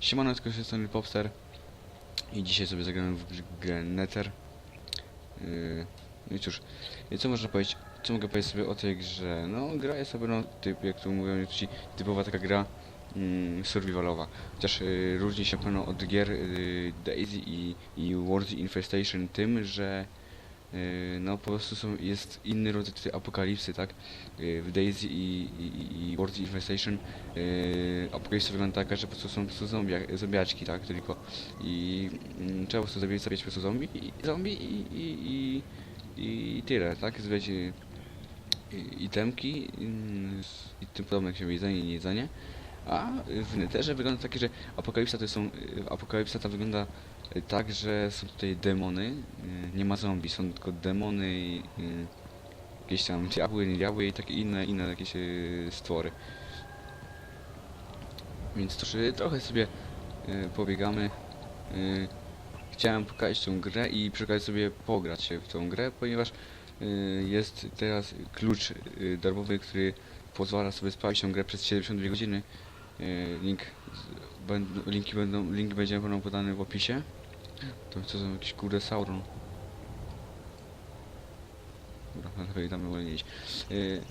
Siemano, tylko się strony Popster i dzisiaj sobie zagramy w grę Nether. Yy, no i cóż, co można powiedzieć, co mogę powiedzieć sobie o tej grze? No, gra jest sobie, no, typ, jak to mówią niektórzy, typowa taka gra mm, survivalowa. Chociaż yy, różni się pewno od gier yy, Daisy i, i World Infestation tym, że no po prostu są, jest inny rodzaj apokalipsy, tak? Yy, W Daisy i, i, i World Infestation yy, apokalipsa wygląda taka, że po prostu są po prostu zombia, zombiaczki, tak? Tylko i mm, trzeba po prostu zabijać, zabijać po prostu zombie i, zombie i, i, i, i tyle, tak? Zbierać i- itemki mm, i tym podobne jak się jedzenie i niejedzenie. A w Netherze wygląda takie, że apokalipsa to są, apokalipsa ta wygląda y, tak, że są tutaj demony, y, nie ma zombie, są tylko demony i y, jakieś tam diabły, diabły i takie inne, inne jakieś stwory. Więc to, że trochę sobie pobiegamy. Chciałem pokazać tą grę i przy sobie pograć się w tą grę, ponieważ jest teraz klucz darmowy, który pozwala sobie sprawdzić tą grę przez 72 godziny. Link, linki będą, link będzie będą podany w opisie. To co są jakiś kurde Sauron. Dobra, lepiej tam wolę nie iść. Y,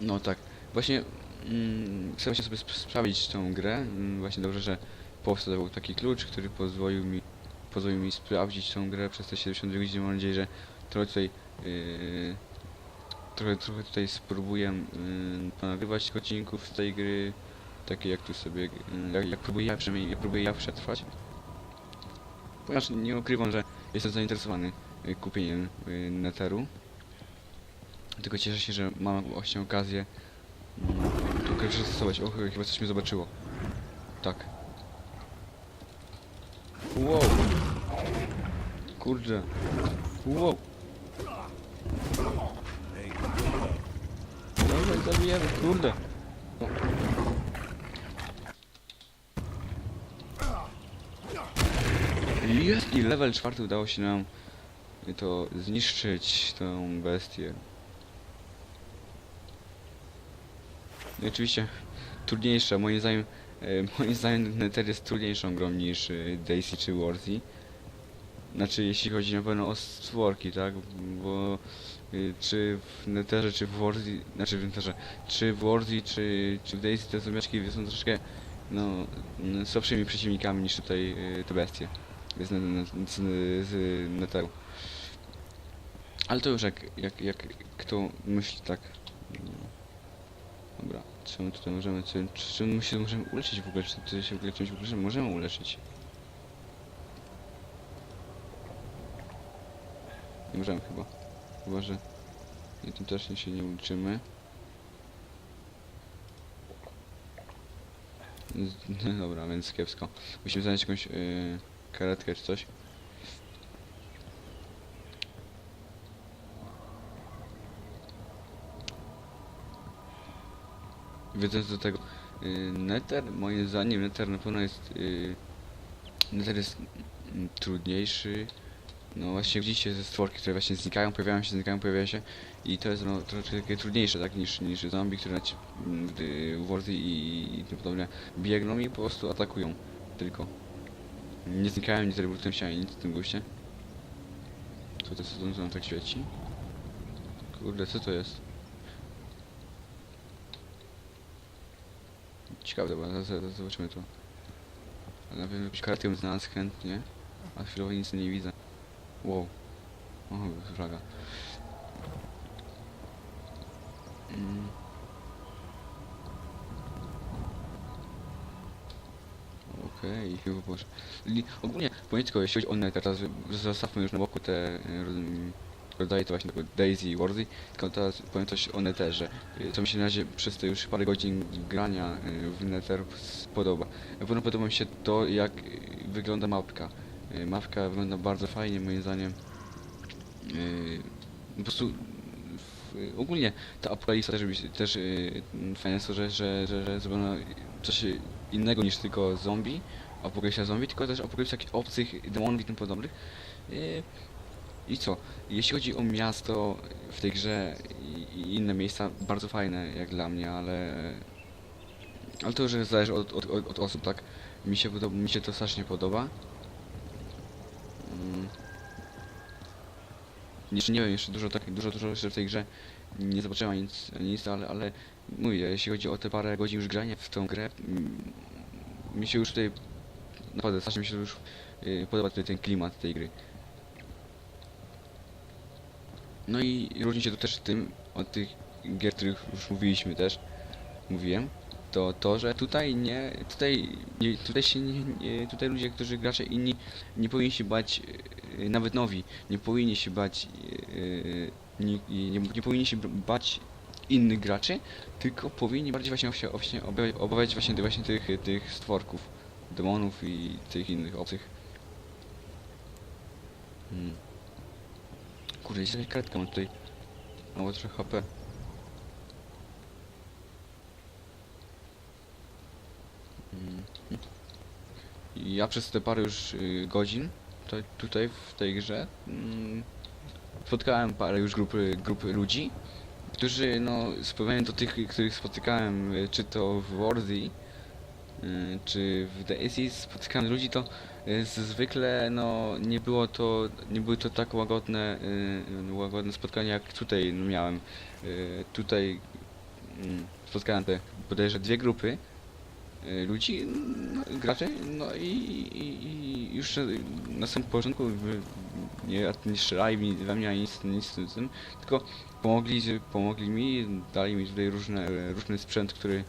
No tak, właśnie mm, właśnie sobie sp- sprawdzić tą grę. Mm, właśnie dobrze, że powstał taki klucz, który pozwolił mi pozwolił mi sprawdzić tą grę przez te 72 godziny. Mam nadzieję, że trochę tutaj yy, trochę, trochę tutaj spróbuję yy, ponagrywać odcinków z tej gry. Takie jak tu sobie, jak, jak próbuję ja przynajmniej, jak próbuję ja przetrwać. Ponieważ nie ukrywam, że jestem zainteresowany yy, kupieniem yy, Netheru. Tylko cieszę się, że mam właśnie okazję mm, tą grę przetestować. O, chyba coś mnie zobaczyło. Tak. Wow. Kurde. Wow. Dobra, zabijemy, kurde. Jest i level czwarty udało się nam to zniszczyć tą bestię. No i oczywiście trudniejsza, moim zdaniem, e, moim zdaniem Nether jest trudniejszą grą niż e, Daisy czy Warzy. Znaczy jeśli chodzi na pewno o stworki, tak? Bo y, czy w Netherze, czy w Warzy, znaczy w Netherze, czy w Warzy, czy, czy w Daisy te zombiaczki są troszkę no, słabszymi przeciwnikami niż tutaj te bestie z, z, z. Ale to już jak, jak, jak kto myśli tak. no. Dobra, czy my tutaj możemy, czy, czy my się możemy uleczyć w ogóle, czy tutaj się w ogóle czymś uleczymy? Możemy uleczyć. Nie możemy chyba. Chyba, że i tym też się nie uczymy. Z- No dobra, więc kiepsko. Musimy znaleźć jakąś yy, karetkę czy coś. Wiedząc do tego, yy, Nether, moim zdaniem Nether na pewno jest yy, Nether jest mm, trudniejszy. No właśnie widzicie ze stworki, które właśnie znikają, pojawiają się, znikają, pojawiają się i to jest no, troszeczkę takie trudniejsze, tak, niż, niż zombie, które na ci- m, gdy Wordy i, i tym podobne biegną i po prostu atakują tylko. Nie znikają, nie teleportują się ani nic w tym guście. Co to co to nam tak świeci? Kurde, co to jest? Ciekawe, dobra, zaraz, zaraz zobaczymy to. Ale na pewno jakąś kartę bym znalazł chętnie, a chwilowo nic nie widzę. Wow. O, flaga. Mm. Okej, okay. Li- Ogólnie, tylko, jeśli chodzi o teraz zostawmy już na boku te roz- rodzaje to właśnie Daisy i Warzy, tylko teraz powiem coś o Netherze, y, co mi się na razie przez te już parę godzin grania y, w Nether podoba. Na pewno podoba mi się to, jak wygląda mapka. Mapka wygląda bardzo fajnie, moim zdaniem. Po prostu ogólnie ta apokalipsa też, też fajne jest to, że, że, że, że zrobiono coś innego niż tylko zombie, apokalipsa zombie, tylko też apokalipsa jakichś obcych demonów i tym podobnych. I co? Jeśli chodzi o miasto w tej grze i, inne miejsca, bardzo fajne jak dla mnie, ale Ale to już zależy od, od, od, osób, tak? Mi się, podoba, mi się to strasznie podoba. Mm. Jeszcze nie wiem, jeszcze dużo, tak, dużo, dużo jeszcze w tej grze nie zobaczyłem nic, nic ale, ale mówię, jeśli chodzi o te parę godzin już grania w tą grę, mm, mi się już tutaj naprawdę strasznie mi się już y, podoba tutaj ten klimat tej gry. No i różni się to też tym od tych gier, których już mówiliśmy też, mówiłem, to to, że tutaj nie, tutaj, nie, tutaj się nie, nie, tutaj ludzie, którzy gracze inni nie powinni się bać, y, nawet nowi, nie powinni się bać, y, nie, nie, nie powinni się bać innych graczy, tylko powinni bardziej właśnie, właśnie obawiać, właśnie, właśnie tych, tych stworków, demonów i tych innych obcych. Hmm. Kurde, jest jakaś kartka mam tutaj. Mało trochę HP. Mm. Ja przez te parę już y, godzin tutaj w tej grze mm, spotkałem parę już grupy, grupy ludzi, którzy no spełniają do tych, których spotykałem, y, czy to w Worthy, y, czy w Daisy spotykałem ludzi, to z- zwykle no nie było to, nie były to tak łagodne, łagodne spotkania jak tutaj miałem. Y, tutaj mm, spotkałem te bodajże dwie grupy ludzi, no, graczy, no i, i, i już y, na samym początku nie, nie strzelali we mnie ani nic, nic z tym, tylko pomogli, pomogli mi, dali mi tutaj różne, różny sprzęt, który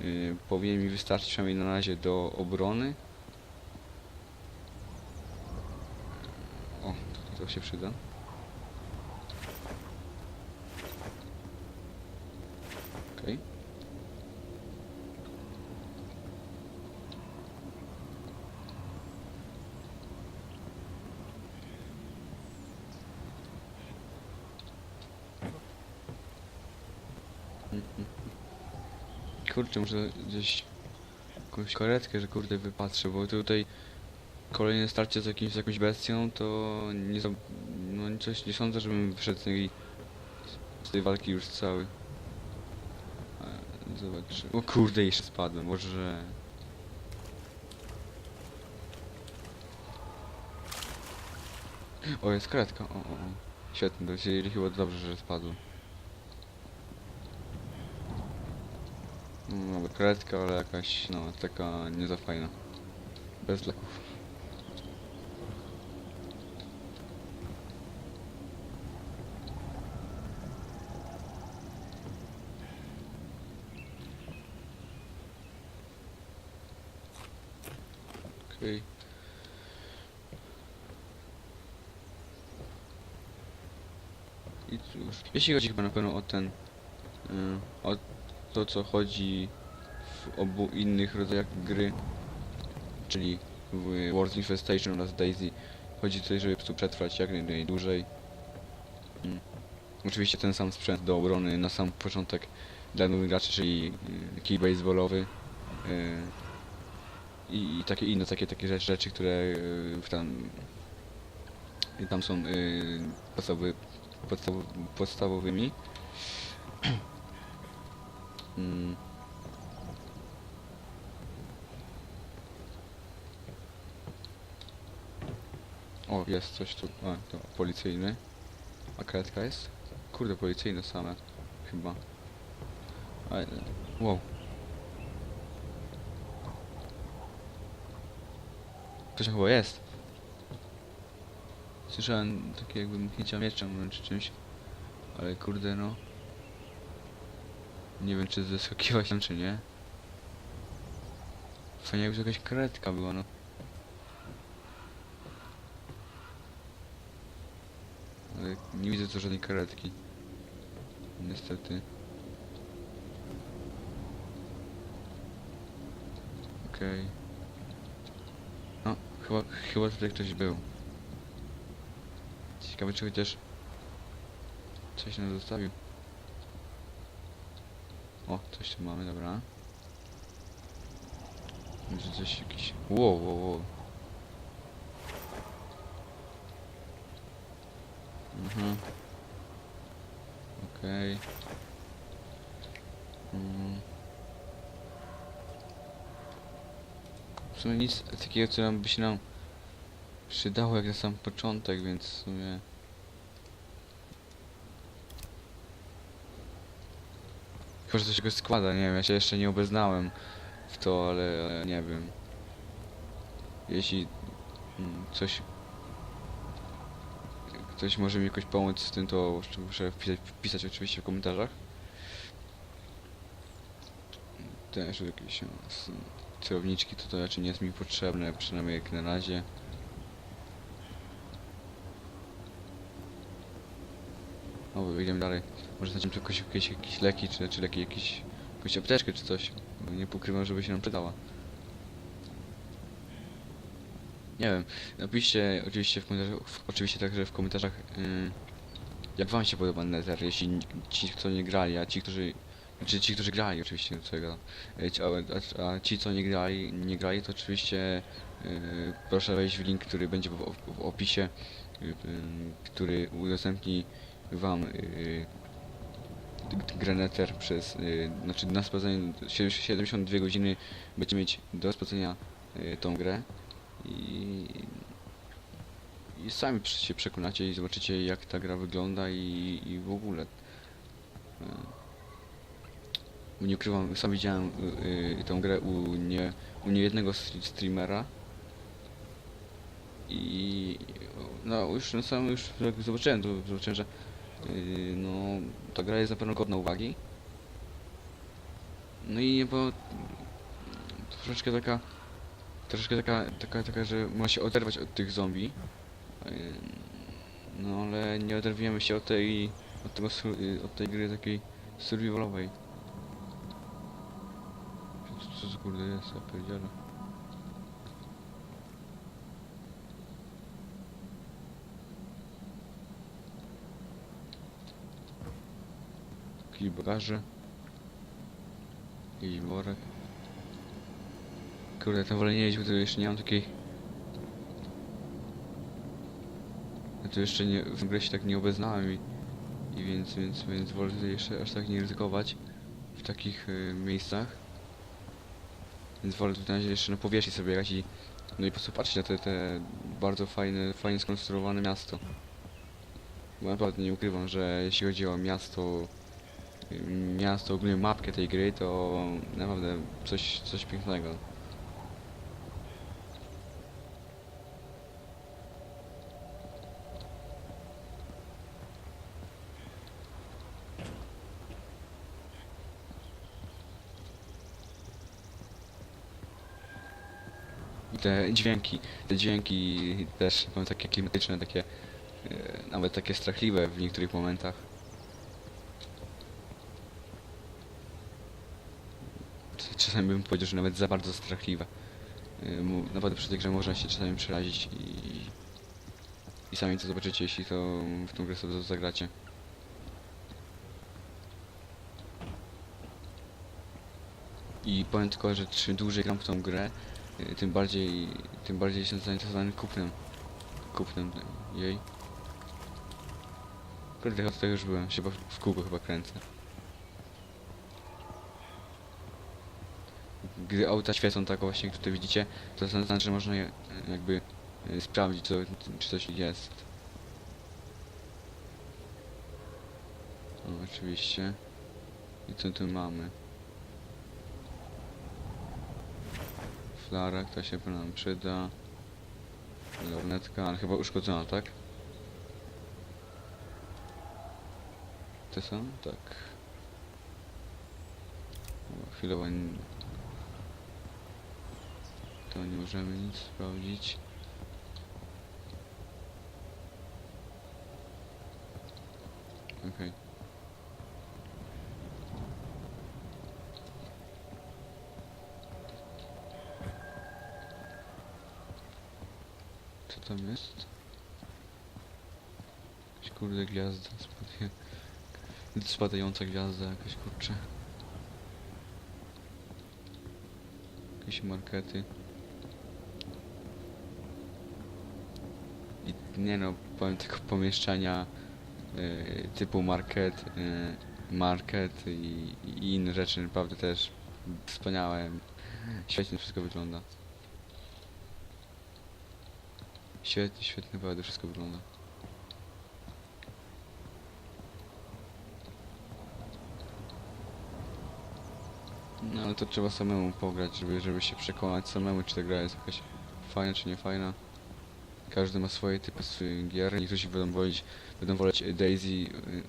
y, powinien mi wystarczyć przynajmniej na razie do obrony. O, to się przyda. Okej. Mhm. Kurczę, muszę gdzieś jakąś karetkę, że kurde wypatrzę, bo tutaj kolejne starcie z, jakimś, z jakąś bestią, to nie no coś nie sądzę, żebym wyszedł z tej, walki już cały. E, Zobacz. O kurde, jeszcze spadłem, może... O, jest karetka, o, o, o. Świetnie, to się chyba dobrze, że spadłem. No, karetka, ale jakaś, no, taka nie za fajna. Bez leków. Okej. I cóż, jeśli chodzi chyba na pewno o ten, y, o to co chodzi w obu innych rodzajach gry, czyli w Wars Infestation oraz Daisy, chodzi tutaj, żeby prostu przetrwać jak naj- najdłużej. Mm. Oczywiście ten sam sprzęt do obrony na sam początek dla nowych graczy, czyli y, kij baseballowy y, i, takie inne takie, takie rzeczy, rzeczy które y, w tam, tam są y, podstawowy, podstaw, podstawowymi. Mm. O, jest coś tu. A, to policyjny. A karetka jest? Kurde, policyjne same. Chyba. Ale... Wow. Ktoś chyba jest. Słyszałem takie jakby mchnięcia mieczem czy czymś. Ale kurde no. Nie wiem czy zeskakiwać tam czy nie. Fajnie jakby jakaś karetka była no. Ale nie widzę tu żadnej karetki. Niestety. Okej. No, chyba, chyba tutaj ktoś był. Ciekawe czy chociaż coś nam zostawił. O, coś tu mamy, dobra. Widzę coś jakiś... Wow, wow, wow. Mhm. Okej. Mm. w sumie nic takiego, co nam by się nam przydało jak na sam początek, więc w sumie... To się go składa, nie wiem, ja się jeszcze nie obeznałem w to, ale, nie wiem. Jeśli mm, coś... Ktoś może mi jakoś pomóc z tym, to muszę wpisać, wpisać oczywiście w komentarzach. Też jakieś s- celowniczki to, to raczej nie jest mi potrzebne, przynajmniej jak na razie. O, idziemy dalej. Może znajdziemy tu jakieś, jakieś, leki, czy, czy leki, jakieś, jakąś apteczkę, czy coś. Bo nie pokrywam, żeby się nam przydała. Nie wiem, napiszcie oczywiście w komentarzach, w, oczywiście także w komentarzach, ym, jak wam się podoba Nether, jeśli ci, kto nie grali, a ci, którzy, znaczy ci, którzy grali oczywiście, do czego, E, a, a, ci, co nie grali, nie grali, to oczywiście yy, proszę wejść w link, który będzie w, w, w opisie, yy, yy, który udostępni wam yy, g- grę Nether przez, yy, znaczy na sprawdzenie 72 godziny będziecie mieć do sprawdzenia yy, tą grę i, i sami się przekonacie i zobaczycie jak ta gra wygląda i, i w ogóle. E, Nie ukrywam, sam widziałem y, y, tą grę u nie, u niejednego st- streamera i no już na samym już jak zobaczyłem to zobaczyłem, że no ta gra jest na pewno godna uwagi. No i bo troszeczkę taka troszeczkę taka, taka, taka, że ma się oderwać od tych zombie. Ym, No ale nie oderwiemy się od tej, od tego, sur- y, od tej gry takiej survivalowej. Co, to kurde jest, ja pierdzielę. Bagaże. Jakiś worek. Kurde, tam wolę nie jeździć, bo to jeszcze nie mam takiej... Ja tu jeszcze nie, w grę się tak nie obeznałem i, i więc, więc, więc wolę tutaj jeszcze aż tak nie ryzykować w takich y, miejscach. Więc wolę tutaj jeszcze na powierzchni sobie jechać i no i po prostu patrzeć na te, te bardzo fajne, fajnie skonstruowane miasto. Bo naprawdę nie ukrywam, że jeśli chodzi o miasto, miasto, ogólnie mapkę tej gry, to naprawdę coś, coś pięknego. Te dźwięki, te dźwięki też są takie klimatyczne, takie e, nawet takie strachliwe w niektórych momentach. Czasami bym powiedział, że nawet za bardzo strachliwe. E, mu- Naprawdę przy tej grze można się czasami przerazić i, i sami to zobaczycie, jeśli to w tą grę sobie zagracie. I powiem tylko, że czym dłużej gram w tą grę, y, tym bardziej, tym bardziej jestem zainteresowany kupnem. Kupnem jej. Kurde, ja tutaj już byłem, się w kółko chyba kręcę. Gdy auta świecą tak właśnie, jak tutaj widzicie, to znaczy, że można je y, jakby y, sprawdzić, co, czy coś jest. O, oczywiście. I co tu mamy? Flara, która się nam przyda. Lornetka, ale chyba uszkodzona, tak? Te są? Tak. Chwilowo to nie możemy nic sprawdzić. Okej. Co tam jest? Jakaś kurde gwiazda spadnie. Spadająca gwiazda jakaś kurczę. Jakieś markety. Nie no, powiem tylko pomieszczenia y, typu market, y, market i, i inne rzeczy naprawdę też wspaniałe. Świetnie wszystko wygląda. Świetnie, świetnie naprawdę wszystko wygląda. No ale to trzeba samemu pograć, żeby, żeby się przekonać samemu, czy ta gra jest jakaś fajna, czy nie fajna. Każdy ma swoje typy gier, niektórzy będą wolić, będą woleć Daisy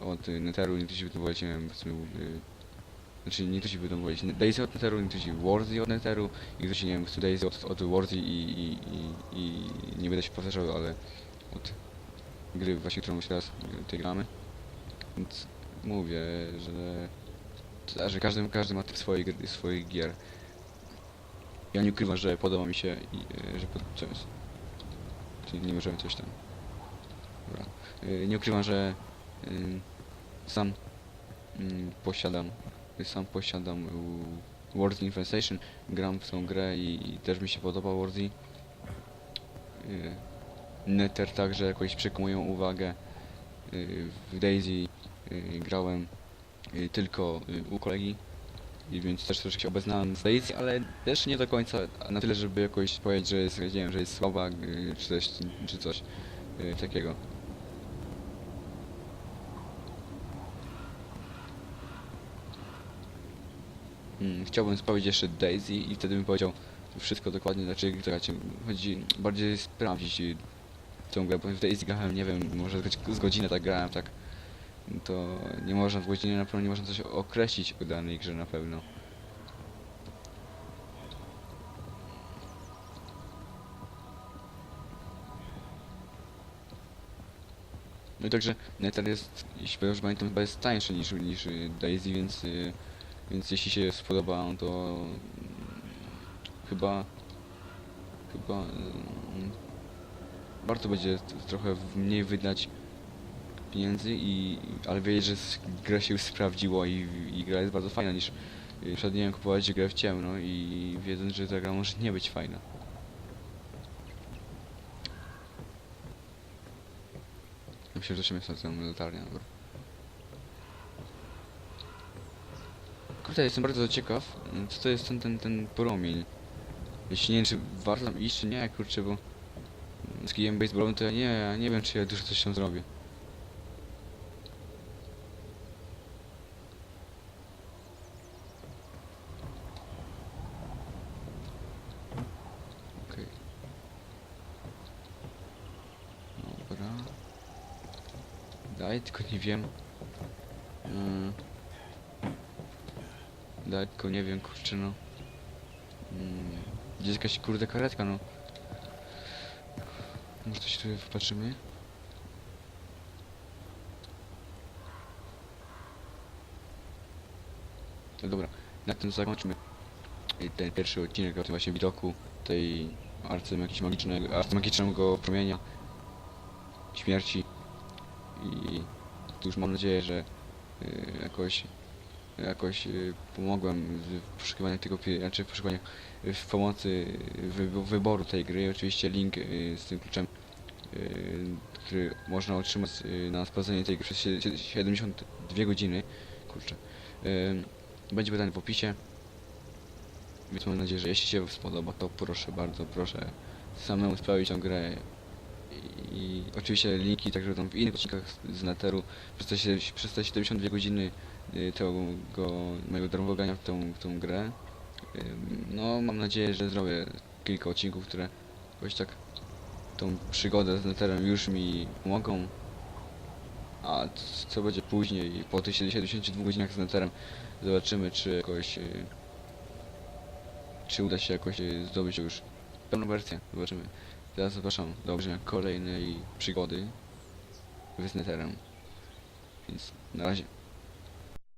od Netheru, niektórzy będą wolić, nie wiem, powiedzmy, znaczy niektórzy będą wolić Daisy od Netheru, niektórzy Warzy od Netheru, niektórzy, nie wiem, chcą Daisy od, od i, i, i, i nie będę się powtarzał, ale od gry właśnie, którą teraz y, tutaj gramy. Więc mówię, że, że każdy, każdy ma typ swoich, gier. Ja nie ukrywam, że podoba mi się i y, że pod... nie możemy coś tam. Dobra. Y, Nie ukrywam, że y, sam mm, posiadam sam posiadam y, World Infestation, gram w tą grę i, i też mi się podoba Wordy. Y, Nether także jakoś przykuł moją uwagę. Y, W Daisy grałem tylko u kolegi. I więc też troszkę obeznałem z Daisy, ale też nie do końca na tyle, żeby jakoś powiedzieć, że jest, nie wiem, że jest słaba, y, czy coś, czy coś y, takiego. Mm, chciałbym sprawdzić jeszcze Daisy i wtedy bym powiedział wszystko dokładnie, znaczy czekajcie, chodzi bardziej sprawdzić y, tą grę, bo w Daisy grałem, nie wiem, może z godzinę tak grałem, tak to nie można w godzinie na pewno nie można coś określić o danej grze na pewno. No i także Nether jest, jeśli dobrze pamiętam, chyba jest tańszy niż, niż Daisy, więc, y, więc jeśli się spodoba, to mm, chyba chyba mm, warto będzie trochę mniej wydać pieniędzy i ale wiedzieć, że gra się już sprawdziło i, i gra jest bardzo fajna niż y, przed nie wiem kupować grę w ciemno i wiedząc, że ta gra może nie być fajna. Myślę, że się myślę tę latarnię. Kurde, jestem bardzo ciekaw, mm, co to jest ten, ten, ten promień. Jeśli nie wiem, czy warto tam iść, czy nie, kurczę, bo z kijem baseballowym to ja nie, ja nie wiem, czy ja dużo coś tam zrobię. Tylko nie wiem. Mm. Daj, tylko nie wiem, kurczę, no. Mm. Gdzie jest jakaś kurde karetka, no. Może coś tu wpatrzymy? No dobra, na tym zakończmy ten pierwszy odcinek o tym właśnie widoku tej arcy magicznego, arcy magicznego promienia śmierci i już mam nadzieję, że y, jakoś jakoś y, pomogłem w poszukiwaniu tego, znaczy w poszukiwaniu y, w pomocy wy, wyboru tej gry. Oczywiście link z tym kluczem, który można otrzymać na sprawdzenie tej gry przez sie- sie- 72 godziny. Kurczę. Będzie podany w opisie. Więc mam nadzieję, że jeśli się spodoba, to proszę bardzo, proszę samemu sprawdzić tę grę. Oczywiście linki także tam w innych odcinkach z- Netheru przez te, przez te 72 godziny y, tego mojego darmowego grania w tą, w tą grę. Ym, No, mam nadzieję, że zrobię kilka odcinków, które jakoś tak tą przygodę z Netherem już mi pomogą. A co będzie później, po tych 72 godzinach z Netherem, zobaczymy, czy jakoś... y, Czy uda się jakoś y, zdobyć już pełną wersję. Zobaczymy. Teraz zapraszam do obejrzenia kolejnej przygody z Netherem. Więc na razie.